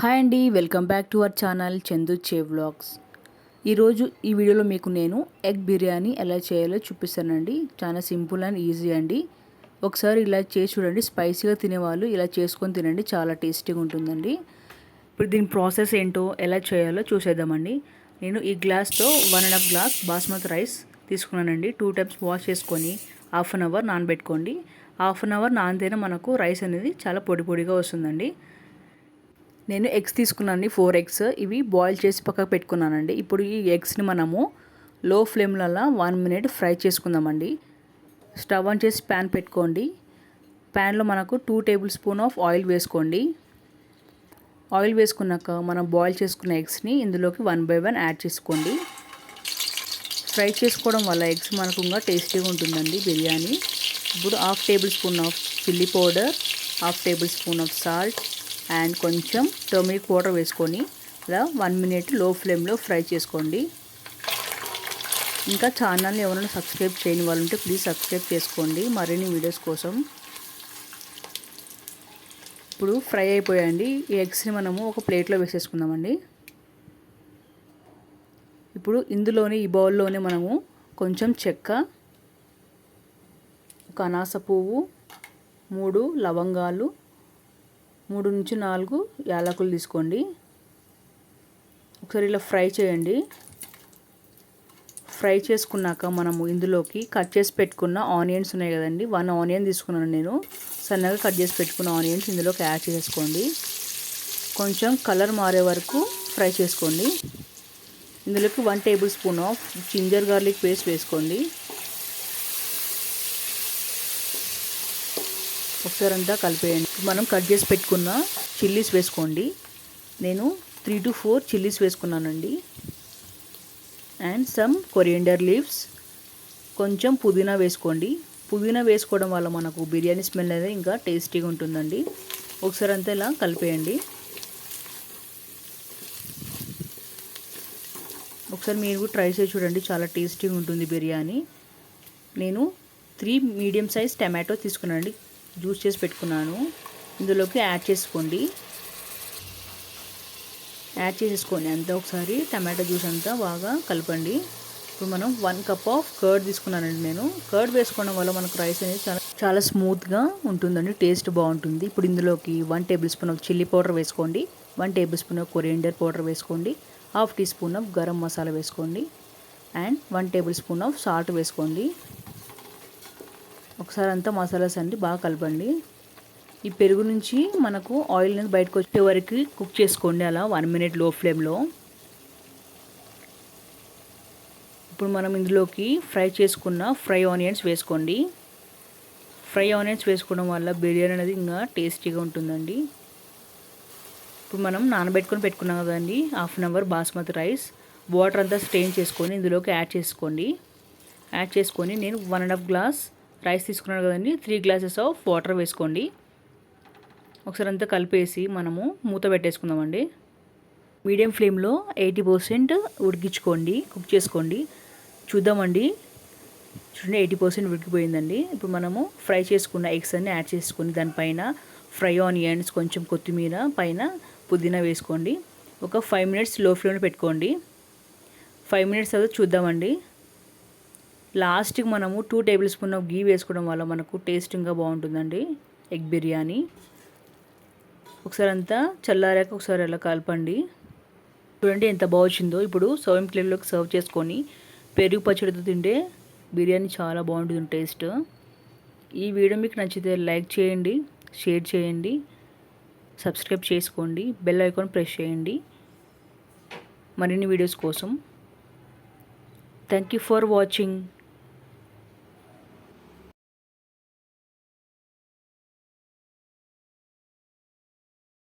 Hi అండి welcome back to our channel Chandu చే vlogs. ఈరోజు ఈ వీడియోలో మీకు నేను ఎగ్ బిర్యానీ ఎలా చేయాలో చూపిస్తానండి. చాలా సింపుల్ అండ్ ఈజీ అండి. ఒకసారి ఇలా చేసి చూడండి స్పైసీగా తినేవాళ్ళు ఇలా చేసుకొని తినండి చాలా టేస్టీగా ఉంటుందండి. ఇప్పుడు దీని ప్రాసెస్ ఏంటో ఎలా చేయాలో చూసేద్దామండి. నేను ఈ గ్లాస్తో one and half glass basmati rice తీసుకున్నానండి. టూ టైమ్స్ వాష్ చేసుకొని హాఫ్ అన్ అవర్ నానబెట్టుకోండి. హాఫ్ అన్ అవర్ నానితేనే మనకు రైస్ అనేది చాలా పొడి పొడిగా వస్తుందండి. నేను ఎగ్స్ తీసుకున్నాను ఫోర్ ఎగ్స్. ఇవి బాయిల్ చేసి పక్కకు పెట్టుకున్నానండి. ఇప్పుడు ఈ ఎగ్స్ని మనము లో ఫ్లేమ్లలో వన్ మినిట్ ఫ్రై చేసుకుందామండి. స్టవ్ ఆన్ చేసి ప్యాన్ పెట్టుకోండి. ప్యాన్లో మనకు two tablespoon of oil వేసుకోండి. ఆయిల్ వేసుకున్నాక మనం బాయిల్ చేసుకున్న ఎగ్స్ని ఇందులోకి వన్ బై వన్ యాడ్ చేసుకోండి. ఫ్రై చేసుకోవడం వల్ల ఎగ్స్ మనకు ఇంకా టేస్టీగా ఉంటుందండి బిర్యానీ. ఇప్పుడు half tablespoon of chilli powder half tablespoon of salt and కొంచెం టర్మరిక్ వాటర్ వేసుకొని ఇలా వన్ మినిట్లో ఫ్లేమ్లో ఫ్రై చేసుకోండి. ఇంకా ఛానల్ని ఎవరైనా సబ్స్క్రైబ్ చేయని వాళ్ళు ఉంటే ప్లీజ్ సబ్స్క్రైబ్ చేసుకోండి మరిన్ని వీడియోస్ కోసం. ఇప్పుడు ఫ్రై అయిపోయాయండి. ఈ ఎగ్స్ని మనము ఒక ప్లేట్లో వేసేసుకుందామండి. ఇప్పుడు ఇందులోని ఈ బౌల్లోనే మనము కొంచెం చెక్క ఒక అనాస పువ్వు మూడు లవంగాలు మూడు నుంచి నాలుగు యాలకులు తీసుకోండి. ఒకసారి ఇలా ఫ్రై చేయండి. ఫ్రై చేసుకున్నాక మనము ఇందులోకి కట్ చేసి పెట్టుకున్న ఆనియన్స్ ఉన్నాయి కదండి. వన్ ఆనియన్ తీసుకున్నాను నేను. సన్నగా కట్ చేసి పెట్టుకున్న ఆనియన్స్ ఇందులోకి యాడ్ చేసుకోండి. కొంచెం కలర్ మారే వరకు ఫ్రై చేసుకోండి. ఇందులోకి one tablespoon of ginger garlic paste వేసుకోండి. ఒకసారి అంతా కలిపేయండి. మనం కట్ చేసి పెట్టుకున్న చిల్లీస్ వేసుకోండి. నేను త్రీ టు ఫోర్ చిల్లీస్ వేసుకున్నానండి. And some coriander leaves. కొంచెం పుదీనా వేసుకోండి. పుదీనా వేసుకోవడం వల్ల మనకు బిర్యానీ స్మెల్ అనేది ఇంకా టేస్టీగా ఉంటుందండి. ఒకసారి అంతా ఇలా కలిపేయండి. ఒకసారి మీరు ట్రై చేసి చూడండి. చాలా టేస్టీగా ఉంటుంది బిర్యానీ. నేను త్రీ మీడియం సైజ్ టమాటో తీసుకున్నానండి. జ్యూస్ చేసి పెట్టుకున్నాను. ఇందులోకి యాడ్ చేసుకోండి. యాడ్ చేసేసుకోండి అంతా ఒకసారి టమాటా జ్యూస్ అంతా బాగా కలపండి. ఇప్పుడు మనం వన్ కప్ ఆఫ్ కర్డ్ తీసుకున్నానండి నేను. కర్డ్ వేసుకోవడం వల్ల మనకు రైస్ అనేది చాలా చాలా స్మూత్గా ఉంటుందండి. టేస్ట్ బాగుంటుంది. ఇప్పుడు ఇందులోకి one tablespoon of chilli powder వేసుకోండి. One tablespoon of coriander powder వేసుకోండి. Half teaspoon of garam masala వేసుకోండి. And one tablespoon of salt వేసుకోండి. ఒకసారి అంతా మసాలాస్ అండి బాగా కలపండి. ఈ పెరుగు నుంచి మనకు ఆయిల్ అనేది బయటకు వచ్చే వరకు కుక్ చేసుకోండి అలా వన్ మినిట్లో ఫ్లేమ్లో. ఇప్పుడు మనం ఇందులోకి ఫ్రై చేసుకున్న ఫ్రై ఆనియన్స్ వేసుకోండి. ఫ్రై ఆనియన్స్ వేసుకోవడం వల్ల బిర్యానీ అనేది ఇంకా టేస్టీగా ఉంటుందండి. ఇప్పుడు మనం నానబెట్టుకొని పెట్టుకున్నాం కదండి half an hour basmati rice. Water అంతా స్ట్రెయిన్ చేసుకొని ఇందులోకి యాడ్ చేసుకోండి. యాడ్ చేసుకొని నేను one and half glass rice తీసుకున్నాను కదండి త్రీ గ్లాసెస్ ఆఫ్ వాటర్ వేసుకోండి. ఒకసారి అంతా కలిపేసి మనము మూత పెట్టేసుకుందామండి. మీడియం ఫ్లేమ్లో ఎయిటీ పర్సెంట్ ఉడికించుకోండి కుక్ చేసుకోండి. చూద్దామండి. చూడండి ఎయిటీ పర్సెంట్ ఉడికిపోయిందండి. ఇప్పుడు మనము ఫ్రై చేసుకున్న ఎగ్స్ అన్ని యాడ్ చేసుకొని దానిపైన ఫ్రై ఆనియన్స్ కొంచెం కొత్తిమీర పైన పుదీనా వేసుకోండి. ఒక ఫైవ్ మినిట్స్లో ఫ్లేమ్లో పెట్టుకోండి. ఫైవ్ మినిట్స్ తర్వాత చూద్దామండి. లాస్ట్కి మనము two tablespoon of ghee వేసుకోవడం వల్ల మనకు టేస్ట్ ఇంకా బాగుంటుందండి. ఎగ్ బిర్యానీ. ఒకసారి అంతా చల్లారాక ఒకసారి అలా కలపండి. చూడండి ఎంత బాగుచ్చిందో ఇప్పుడు సర్వింగ్ ప్లేట్లోకి సర్వ్ చేసుకొని పెరుగు పచ్చడితో తింటే బిర్యానీ చాలా బాగుంటుంది టేస్ట్. ఈ వీడియో మీకు నచ్చితే లైక్ చేయండి షేర్ చేయండి సబ్స్క్రైబ్ చేసుకోండి బెల్ ఐకాన్ ప్రెస్ చేయండి. మరిన్ని వీడియోస్ కోసం థ్యాంక్ యూ ఫర్ వాచింగ్.